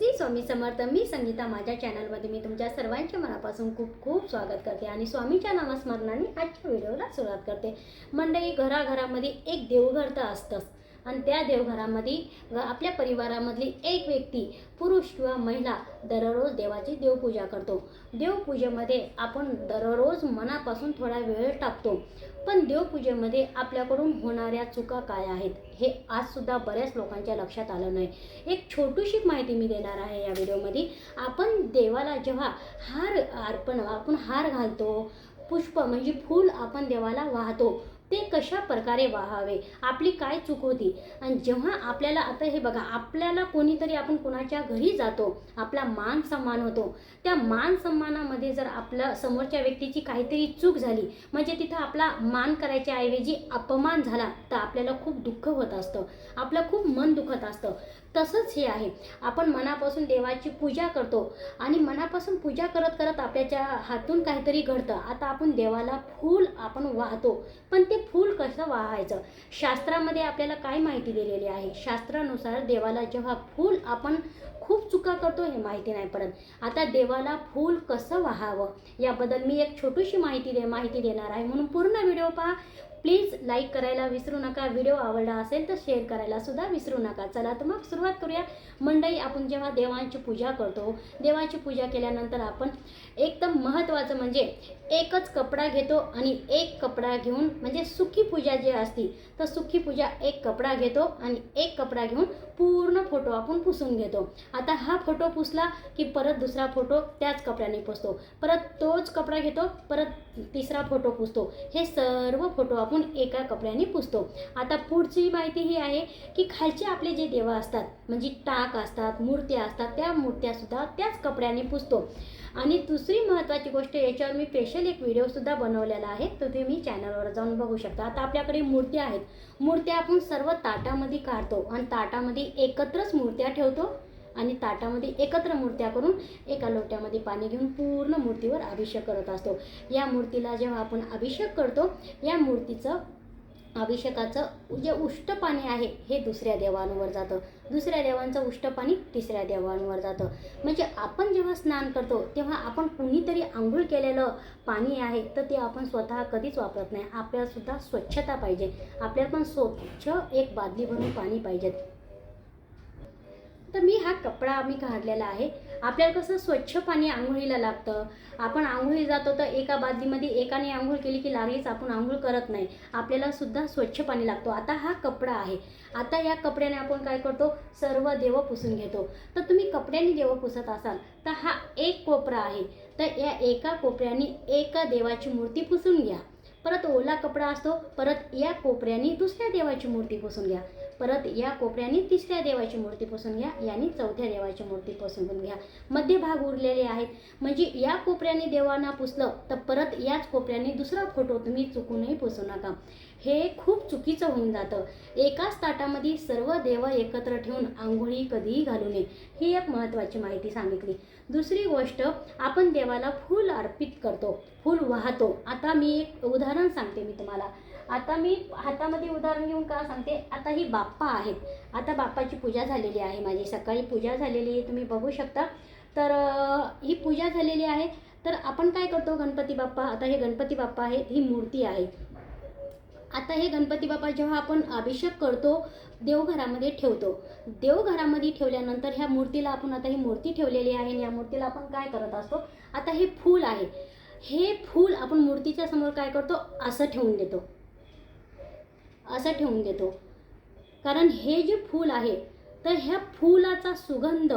श्री स्वामी समर्थ मी संगीता माझ्या चॅनलमध्ये मी तुमच्या सर्वांच्या मनापासून खूप खूप स्वागत करते आणि स्वामीच्या नामस्मरणाने आजच्या व्हिडिओला सुरुवात करते. मंडळी घराघरामध्ये एक देवघर तर असतंच. आणि त्या देवघरामध्ये व आपल्या परिवारामधली एक व्यक्ती पुरुष किंवा महिला दररोज देवाची देवपूजा करतो. देवपूजेमध्ये आपण दररोज मनापासून थोडा वेळ टाकतो. पण देवपूजेमध्ये आपल्याकडून होणाऱ्या चुका काय आहेत हे आजसुद्धा बऱ्याच लोकांच्या लक्षात आलं नाही. एक छोटीशी माहिती मी देणार आहे या व्हिडिओमध्ये. आपण देवाला जेव्हा हार अर्पण आपण हार घालतो पुष्प म्हणजे फूल आपण देवाला वाहतो ते कशा प्रकारे वाहावे? आपली काय चूक होती? आणि जेव्हा आपल्याला आता हे बघा आपल्याला कोणीतरी आपण कोणाच्या घरी जातो आपला मान सन्मान होतो. त्या मान सन्मानामध्ये जर आपल्या समोरच्या व्यक्तीची काहीतरी चूक झाली म्हणजे तिथं आपला मान करायच्या ऐवजी अपमान झाला तर आपल्याला खूप दुःख होत असतं. आपलं खूप मन दुखत असतं. तसंच हे आहे. आपण मनापासून देवाची पूजा करतो आणि मनापासून पूजा करत करत आपल्याच्या हातून काहीतरी घडतं. आता आपण देवाला फूल आपण वाहतो. पण ते फूल कसं वाहायचं? शास्त्रामध्ये आपल्याला काय माहिती दिलेली आहे. शास्त्रानुसार देवाला जेव्हा फूल आपण खूप चुका करतो हे माहिती नाही पडत. आता देवाला फूल कसं वाहावं? याबद्दल मी एक छोटीशी माहिती दे माहिती देणार आहे. म्हणून पूर्ण व्हिडिओ पहा. प्लीज लाईक करायला विसरू नका. व्हिडिओ आवडला असेल तर शेअर करायला सुद्धा विसरू नका. चला तर मग सुरुवात करूया. मंडई आपण जेव्हा देवांची पूजा करतो देवाची पूजा केल्यानंतर आपण एकदम महत्त्वाचं म्हणजे एकच कपडा घेतो आणि एक कपडा घेऊन म्हणजे सुखी पूजा जी असती तर सुखी पूजा एक कपडा घेतो आणि एक कपडा घेऊन पूर्ण फोटो आपण पुसून घेतो. आता हा फोटो पुसला की परत दुसरा फोटो त्याच कपड्याने पुसतो. परत तोच कपडा घेतो परत तिसरा फोटो पुसतो. हे सर्व फोटो आपण एका कपड्याने पुसतो. आता पुढची माहिती ही आहे की खालचे आपले जे देवा असतात म्हणजे टाक असतात मूर्त्या असतात त्या मूर्त्यासुद्धा त्याच कपड्याने पुसतो. आणि दुसरी महत्त्वाची गोष्ट याच्यावर मी स्पेशल एक व्हिडिओसुद्धा बनवलेला आहे. तो तुम्ही चॅनलवर जाऊन बघू शकता. आता आपल्याकडे मूर्त्या आहेत. मूर्त्या आपण सर्व ताटामध्ये काढतो आणि ताटामध्ये एकत्रच मूर्त्या ठेवतो. आणि ताटामध्ये एकत्र मूर्त्या करून एका लोट्यामध्ये पाणी घेऊन पूर्ण मूर्तीवर अभिषेक करत असतो. या मूर्तीला जेव्हा आपण अभिषेक करतो या मूर्तीचं अभिषेकाचं जे उष्ट पाणी आहे हे दुसऱ्या देवांवर जातं. दुसऱ्या देवांचं उष्ट पाणी तिसऱ्या देवांवर जातं. म्हणजे आपण जेव्हा स्नान करतो तेव्हा आपण कुणीतरी आंघोळ केलेलं पाणी आहे तर ते आपण स्वतः कधीच वापरत नाही. आपल्यालासुद्धा स्वच्छता पाहिजे. आपल्याला पण स्वच्छ एक बादली भरून पाणी पाहिजेत तर मी हा कपडा आम्ही काढलेला आहे. आपल्याला कसं स्वच्छ पाणी आंघोळीला लागतं. आपण आंघोळी जातो तर एका बादलीमध्ये एकाने आंघोळ केली की लागलीच आपण आंघोळ करत नाही. आपल्याला सुद्धा स्वच्छ पाणी लागतो. आता हा कपडा आहे. आता या कपड्याने आपण काय करतो? सर्व देव पुसून घेतो. तर तुम्ही कपड्याने देव पुसत असाल तर हा एक कोपरा आहे. तर या एका कोपऱ्याने एका देवाची मूर्ती पुसून घ्या. परत ओला कपडा असतो परत या कोपऱ्याने दुसऱ्या देवाची मूर्ती पुसून घ्या. परत या कोपऱ्याने तिसऱ्या देवाची मूर्ती पुसून घ्या याने चौथ्या देवाची मूर्ती पुसून घ्या. मध्य भाग उरलेले आहेत. म्हणजे या कोपऱ्याने देवांना पुसलं तर परत याच कोपऱ्याने दुसरा फोटो तुम्ही चुकूनही पुसू नका. हे खूप चुकीचं होऊन जातं. एकाच ताटामध्ये सर्व देव एकत्र ठेवून आंघोळी कधीही घालू नये. ही एक महत्त्वाची माहिती सांगितली. दुसरी गोष्ट आपण देवाला फूल अर्पित करतो फूल वाहतो. आता मी एक उदाहरण सांगते मी तुम्हाला. आता मी हातामध्ये उदाहरण घेऊन का सांगते? आता ही बाप्पा आहेत. आता बाप्पाची पूजा झालेली आहे माझी. सकाळी पूजा झालेली आहे तुम्ही बघू शकता. तर ही पूजा झालेली आहे. तर आपण काय करतो गणपती बाप्पा? आता हे गणपती बाप्पा आहेत ही मूर्ती आहे. आता हे गणपती बाप्पा जेव्हा आपण अभिषेक करतो देवघरामध्ये ठेवतो. देवघरामध्ये ठेवल्यानंतर ह्या मूर्तीला आपण आता ही मूर्ती ठेवलेली आहे आणि या मूर्तीला आपण काय करत असतो? आता हे फूल आहे. हे फूल आपण मूर्तीच्या समोर काय करतो? असं ठेवून देतो. असं ठेवून देतो. कारण हे जे फूल आहे तर ह्या फुलाचा सुगंध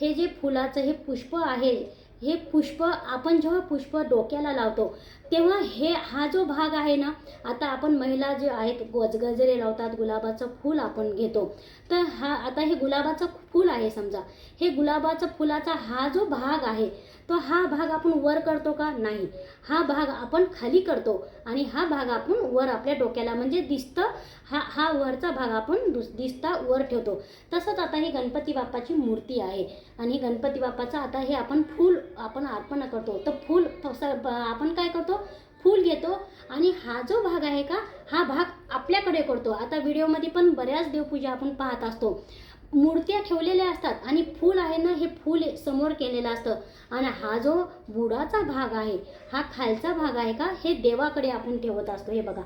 हे जे फुलाचं हे पुष्प आहे हे पुष्प आपण जेव्हा पुष्प डोक्याला लावतो तेव्हा हे हा जो भाग आहे ना आता आपण महिला जे आहेत गजगजरे लावतात गुलाबाचं फूल आपण घेतो. तर हा आता हे गुलाबाचं फूल आहे समजा. हे गुलाबाचं फुलाचा हा जो भाग आहे तो हा भाग आपण वर करतो का? नाही. हा भाग आपण खाली करतो आणि हा भाग आपण वर आपल्या डोक्याला म्हणजे दिसतं हा हा वरचा भाग आपण दुस दिसता वर ठेवतो. तसंच आता ही गणपती बाप्पाची मूर्ती आहे आणि गणपती बाप्पाचं आता हे आपण फूल आपण अर्पण करतो. तर फूल तसं आपण काय करतो? फूल घेतो. आणि हा जो भाग आहे का हा भाग आपल्याकडे करतो. आता व्हिडिओमध्ये पण बऱ्याच देवपूजा आपण पाहत असतो. मूर्त्या ठेवलेल्या असतात आणि फूल आहे ना हे फूल समोर केलेलं असतं. आणि हा जो बुडाचा भाग आहे हा खालचा भाग आहे का हे देवाकडे आपण ठेवत असतो. हे बघा.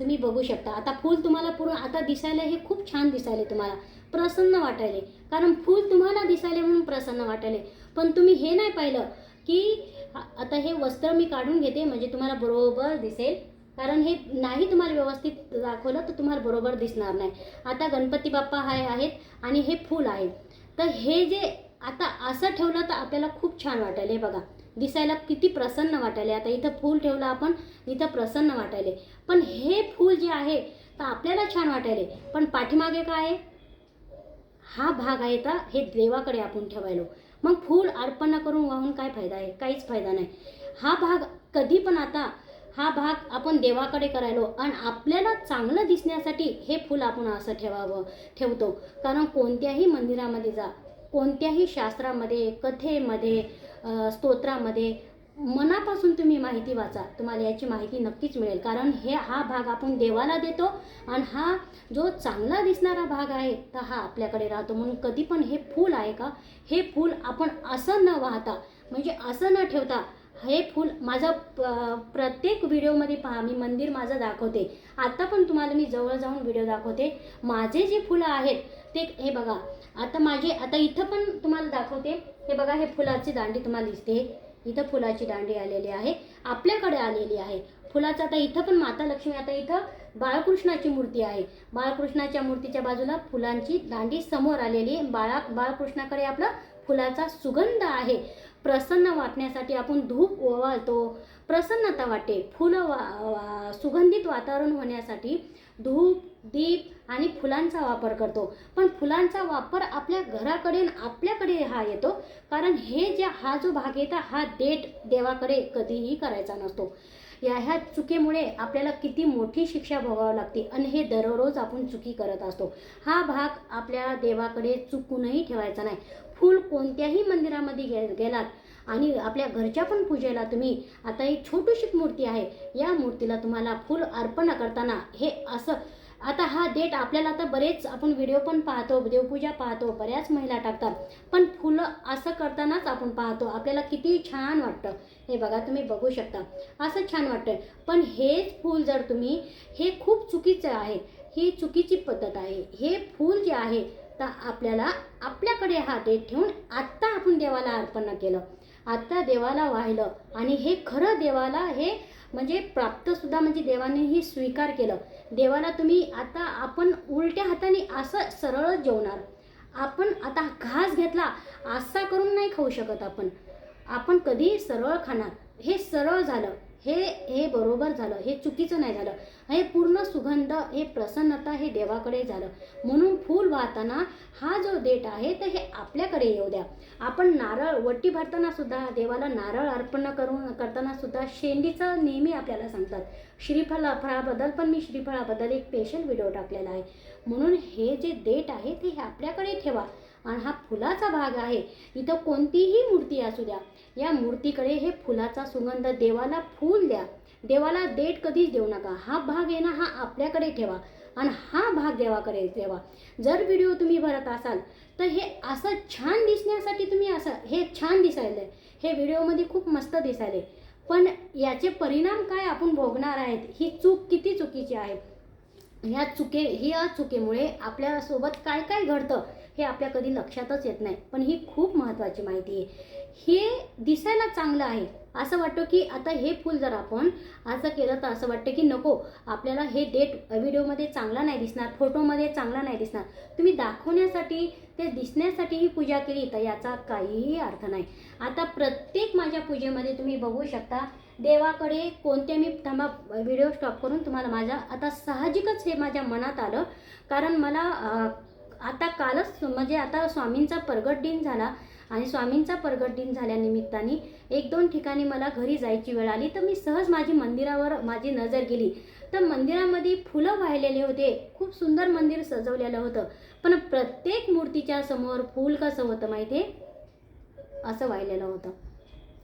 तुम्ही बघू शकता. आता फूल तुम्हाला पूर्ण आता दिसायला हे खूप छान दिसायले तुम्हाला. प्रसन्न वाटायले. कारण फूल तुम्हाला दिसायले म्हणून प्रसन्न वाटायले. पण तुम्ही हे नाही पाहिलं की आता हे वस्त्र मी काढून घेते म्हणजे तुम्हाला बरोबर दिसेल. कारण हे नाही तुम्हाला व्यवस्थित दाखवलं तर तुम्हाला बरोबर दिसणार नाही. आता गणपती बाप्पा हाय आहेत आणि हे फूल आहे. तर हे जे आता असं ठेवलं तर आपल्याला खूप छान वाटेल. हे बघा दिसायला किती प्रसन्न वाटायले आता इथं फूल ठेवलं आपण इथं प्रसन्न वाटायले पण हे फूल जे आहे तर आपल्याला छान वाटायले पण पाठीमागे काय आहे? हा भाग आहे तर हे देवाकडे आपण ठेवायलो. मग फूल अर्पण करून वाहून काय फायदा आहे? काहीच फायदा नाही. हा भाग कधी पण आता हा भाग आपण देवाकडे करायलो आणि आपल्याला चांगलं दिसण्यासाठी हे फूल आपण असं ठेवावं ठेवतो. कारण कोणत्याही मंदिरामध्ये जा कोणत्याही शास्त्रामध्ये कथेमध्ये स्तोत्रामध्ये मनापासून तुम्ही माहिती वाचा. तुम्हाला याची माहिती नक्कीच मिळेल. कारण हे हा भाग आपण देवाला देतो आणि हा जो चांगला दिसणारा भाग आहे तर हा आपल्याकडे राहतो. म्हणून कधी पण हे फूल आहे का? हे फूल आपण असं न वाहता म्हणजे असं न ठेवता हे फूल माझा प- प्रत्येक व्हिडिओमध्ये पहा. मी मंदिर माझं दाखवते. आता पण तुम्हाला मी जवळ जाऊन व्हिडिओ दाखवते. माझे जे फुलं आहेत ते हे बघा. आता माझे आता इथं पण तुम्हाला दाखवते. हे बघा हे फुलाची दांडी तुम्हाला दिसते. इथं फुलाची दांडी आलेली आहे आपल्याकडे आलेली आहे. फुलाचं आता इथं पण माता लक्ष्मी आता इथं बाळकृष्णाची मूर्ती आहे. बाळकृष्णाच्या मूर्तीच्या बाजूला फुलांची दांडी समोर आलेली आहे. बाळा बाळकृष्णाकडे आपला फुलाचा सुगंध आहे. प्रसन्न वाटण्यासाठी आपण धूप ओवाळतो. प्रसन्नता वाटते. फुलं वा, वा सुगंधित वातावरण होण्यासाठी धूप दीप आणि फुलांचा वापर करतो. पण फुलांचा वापर आपल्या घराकडे आपल्याकडे हा येतो. कारण हे जे हा जो भाग येतो हा देठ देवाकडे कधीही करायचा नसतो. या ह्या चुकीमुळे आपल्याला किती मोठी शिक्षा भोगावी लागते आणि हे दररोज आपण चुकी करत असतो. हा भाग आपल्या देवाकडे चुकूनही ठेवायचा नाही. फूल कोणत्याही मंदिरामध्ये गे गेलात आणि आपल्या घरच्या पण पूजेला तुम्ही आता ही छोटीशी मूर्ती आहे या मूर्तीला तुम्हाला फूल अर्पण करताना हे असं आता हा डेट आपल्याला आता बरेच आपण व्हिडिओ पण पाहतो देवपूजा पाहतो बऱ्याच महिला टाकतात पण फुलं असं करतानाच आपण पाहतो आपल्याला किती छान वाटतं. हे बघा तुम्ही बघू शकता असं छान वाटतं पण हेच फूल जर तुम्ही हे खूप चुकीचं आहे ही चुकीची पद्धत आहे हे फूल जे आहे तर आपल्याला आपल्याकडे हा डेट ठेवून आत्ता आपण देवाला अर्पण केलं. आत्ता देवाला वाहिलं. आणि हे खरं देवाला हे म्हणजे प्राप्तसुद्धा म्हणजे देवानेही स्वीकार केलं. देवाला तुम्ही आता आपण उलट्या हाताने असं सरळच जेवणार. आपण आता घास घेतला असा करून नाही खाऊ शकत आपण. आपण कधी सरळ खाणार. हे सरळ झालं. हे हे बरोबर झालं हे चुकीचं नाही झालं. हे पूर्ण सुगंध हे प्रसन्नता हे देवाकडे झालं. म्हणून फूल वाहताना हा जो देठ आहे तर हे आपल्याकडे येऊ द्या. आपण नारळ वट्टी भरताना सुद्धा देवाला नारळ अर्पण करून करताना सुद्धा शेंडीचं नेहमी आपल्याला सांगतात. श्रीफळा फळाबद्दल पण मी श्रीफळाबद्दल एक स्पेशल व्हिडिओ टाकलेला आहे. म्हणून हे जे देठ आहे ते हे आपल्याकडे ठेवा. आणि हा फुलाचा भाग आहे. इथं कोणतीही मूर्ती असू द्या. या मूर्तीकडे हे फुलाचा सुगंध देवाला फूल द्या. देवाला देठ कधीच देऊ नका. हा भाग आहे ना हा आपल्याकडे ठेवा. आणि हा भाग देवाकडे ठेवा. जर व्हिडिओ तुम्ही भरत असाल तर हे असं छान दिसण्यासाठी तुम्ही असं हे छान दिसायलं हे व्हिडिओमध्ये खूप मस्त दिसायले पण याचे परिणाम काय आपण भोगणार आहेत? ही चूक किती चुकीची आहे? ह्या चुके ह्या चुकीमुळे आपल्यासोबत काय काय घडतं? हे आपल्या कधी लक्षातच येत नाही. पण ही खूप महत्त्वाची माहिती आहे. हे दिसायला चांगलं आहे. असं वाटतं की आता हे फूल जर आपण असं केलं तर असं वाटतं की नको आपल्याला हे डेट व्हिडिओमध्ये चांगला नाही दिसणार फोटोमध्ये चांगला नाही दिसणार. तुम्ही दाखवण्यासाठी ते दिसण्यासाठी ही पूजा केली तर याचा काहीही अर्थ नाही. आता प्रत्येक माझ्या पूजेमध्ये तुम्ही बघू शकता देवाकडे कोणते मी थांबा व्हिडिओ स्टॉप करून तुम्हाला माझ्या आता साहजिकच हे माझ्या मनात आलं. कारण मला आता कालच म्हणजे आता स्वामींचा प्रगट दिन झाला आणि स्वामींचा प्रगट दिन झाल्यानिमित्ताने एक दोन ठिकाणी मला घरी जायची वेळ आली. तर मी सहज माझी मंदिरावर माझी नजर गेली. तर मंदिरामध्ये फुलं वाहिलेले होते. खूप सुंदर मंदिर सजवलेलं होतं. पण प्रत्येक मूर्तीच्या समोर फूल कसं होतं माहिती आहे असं वाहिलेलं होतं.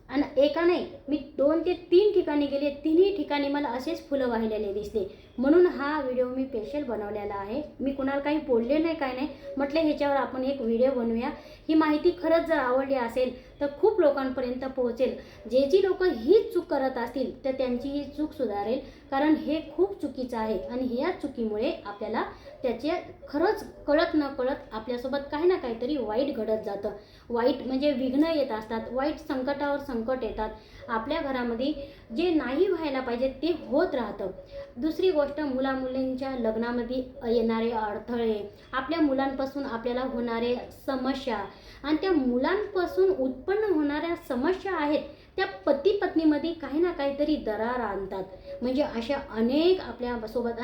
आणि एका नाही मी दोन ते तीन ठिकाणी गेले तिन्ही ठिकाणी मला असेच फुलं वाहिलेले दिसले. म्हणून हा व्हिडिओ मी स्पेशल बनवलेला आहे. मी कुणाला काही बोलले नाही काय नाही म्हटलं ह्याच्यावर आपण एक व्हिडिओ बनवूया. ही माहिती खरंच जर आवडली असेल तर खूप लोकांपर्यंत पोहोचेल. जे जी लोक हीच चूक करत असतील तर त्यांची ही चूक सुधारेल. कारण हे खूप चुकीचं आहे. आणि ह्या चुकीमुळे आपल्याला त्याचे खरंच कळत न कळत आपल्यासोबत काही ना काहीतरी वाईट घडत जातं. वाईट म्हणजे विघ्न येत असतात वाईट संकटावर संकट येतात. आपल्या घरामध्ये जे नाही व्हायला पाहिजे ते होत राहतं. दुसरी गोष्ट मुलामुलींच्या लग्नामध्ये येणारे अडथळे आपल्या मुलांपासून आपल्याला होणारे समस्या आणि त्या मुलांपासून उत्पन्न होणाऱ्या समस्या आहेत त्या पती पत्नीमध्ये काही ना काहीतरी दरार आणतात. म्हणजे अशा अनेक आपल्यासोबत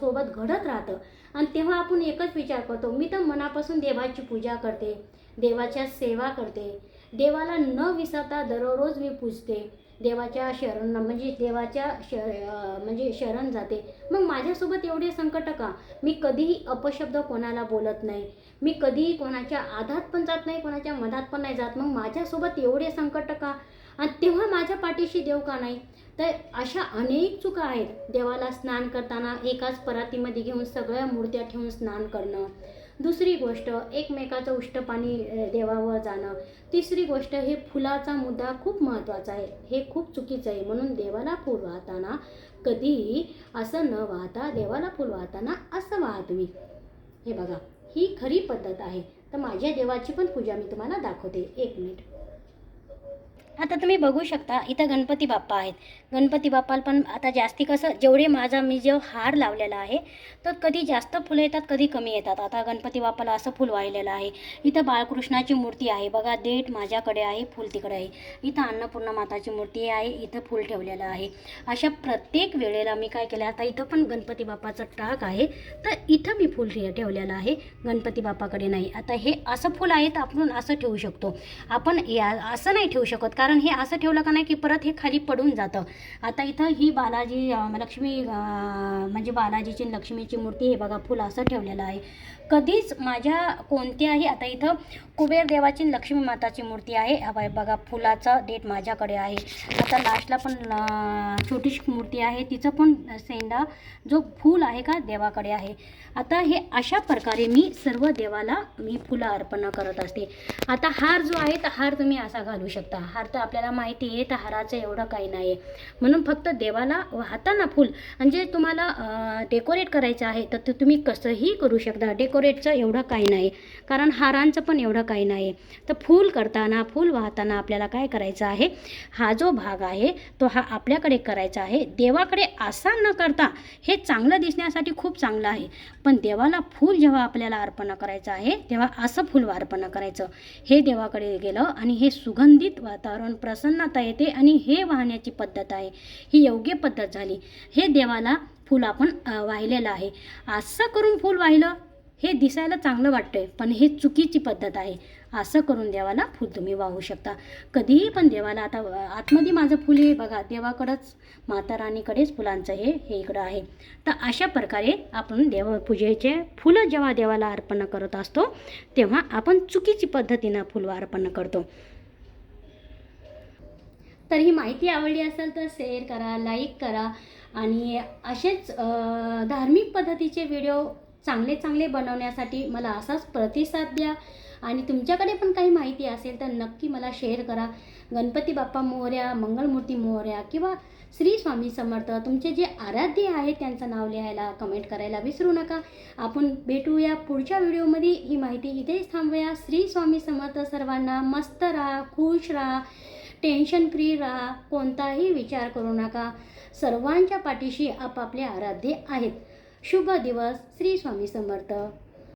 सोबत घडत राहतं. आणि तेव्हा आपण एकच विचार करतो मी तर मनापासून देवाची पूजा करते देवाच्या सेवा करते. देवाला न विसरता दररोज मी पूजते. देवाच्या शरण म्हणजे देवाच्या श म्हणजे शरण जाते. मग माझ्यासोबत एवढे संकट का? मी कधीही अपशब्द कोणाला बोलत नाही. मी कधीही कोणाच्या आधात पण जात नाही कोणाच्या मधात पण नाही जात. मग माझ्यासोबत एवढे संकट का? आणि तेव्हा माझ्या पाठीशी देव का नाही? तर अशा अनेक चुका आहेत. देवाला स्नान करताना एकाच परातीमध्ये घेऊन सगळ्या मूर्त्या ठेवून स्नान करणं. दुसरी गोष्ट एकमेकाचं उष्ट पाणी देवावर जाणं. तिसरी गोष्ट हे फुलाचा मुद्दा खूप महत्त्वाचा आहे. हे खूप चुकीचं आहे. म्हणून देवाला फूल वाहताना कधीही असं न वाहता देवाला फूल वाहताना असं वाहा तुम्ही. हे बघा ही खरी पद्धत आहे. तर माझ्या देवाची पण पूजा मी तुम्हाला दाखवते. एक मिनिट. आता तुम्ही बघू शकता इथं गणपती बाप्पा आहेत. गणपती बाप्पाला पण आता जास्ती कसं जेवढे माझा मी जो हार लावलेला आहे तर कधी जास्त फुलं येतात कधी कमी येतात. आता गणपती बाप्पाला असं फुल वाहिलेलं आहे. इथं बाळकृष्णाची मूर्ती आहे. बघा देठ माझ्याकडे आहे फुल तिकडे आहे. इथं अन्नपूर्णा माताची मूर्ती आहे इथं फुल ठेवलेलं आहे. अशा प्रत्येक वेळेला मी काय केलं आता इथं पण गणपती बाप्पाचं टाक आहे तर इथं मी फुल ठे ठेवलेलं आहे. गणपती बाप्पाकडे नाही. आता हे असं फुल आहे तर आपण असं ठेवू शकतो. आपण या असं नाही ठेवू शकत कारण हे असं ठेवलं का नाही की परत हे खाली पडून जातं. आता इथं ही बालाजी लक्ष्मी म्हणजे बालाजीची लक्ष्मीची मूर्ती हे बघा फुल असं ठेवलेलं आहे. कधीच माझ्या कोणत्याही आता इथं कुबेर देवाची लक्ष्मी माताची मूर्ती आहे. हा बघा फुलाचा डेट माझ्याकडे आहे. आता लास्टला पण छोटीशी मूर्ती आहे. तिचं पण सेंडा जो फूल आहे का देवाकडे आहे. आता हे अशा प्रकारे मी सर्व देवाला मी फुलं अर्पण करत असते. आता हार जो आहे तर हार तुम्ही असा घालू शकता. हार तर आपल्याला माहिती आहे तर हाराचं एवढं काही नाही आहे म्हणून फक्त देवाला हाताना फुल. म्हणजे तुम्हाला डेकोरेट करायचं आहे तर ते तुम्ही कसंही करू शकता. डेको डेकोरेटचं एवढं काही नाही. कारण हारांचं पण एवढं काही नाही. तर फूल करताना फूल वाहताना आपल्याला काय करायचं आहे? हा जो भाग आहे तो हा आपल्याकडे करायचा आहे. देवाकडे असा न करता हे चांगलं दिसण्यासाठी खूप चांगलं आहे. पण देवाला फूल जेव्हा आपल्याला अर्पण करायचं आहे तेव्हा असं फूल अर्पण करायचं. हे देवाकडे गेलं आणि हे सुगंधित वातावरण प्रसन्नता येते आणि हे वाहण्याची पद्धत आहे. ही योग्य पद्धत झाली. हे देवाला फूल आपण वाहिलेलं आहे. असं करून फूल वाहिलं हे दिसायला चांगलं वाटतंय पण हे चुकीची पद्धत आहे. असं करून देवाला फूल तुम्ही वाहू शकता. कधीही पण देवाला आता आतमध्ये माझं फूल हे बघा देवाकडंच माता राणीकडेच फुलांचं हे हे इकडं आहे. तर अशा प्रकारे आपण देवपूजेचे फुलं जेव्हा देवाला अर्पण करत असतो तेव्हा आपण चुकीची पद्धतीनं फुलं अर्पण करतो. तर ही माहिती आवडली असेल तर शेअर करा लाईक करा आणि असेच धार्मिक पद्धतीचे व्हिडिओ चांगले चांगले बनवण्यासाठी मला असाच प्रतिसाद द्या. आणि तुमच्याकडे पण काही माहिती असेल तर नक्की मला शेअर करा. गणपती बाप्पा मोहऱ्या मंगळमूर्ती मोहऱ्या किंवा श्री स्वामी समर्थ तुमचे जे आराध्य आहे त्यांचं नाव लिहायला कमेंट करायला विसरू नका. आपण भेटूया पुढच्या व्हिडिओमध्ये. ही माहिती इथेच थांबूया. श्री स्वामी समर्थ सर्वांना मस्त राहा खुश राहा टेन्शन फ्री राहा कोणताही विचार करू नका. सर्वांच्या पाठीशी आपापले आराध्य आहेत. शुभ दिवस श्री स्वामी समर्थ.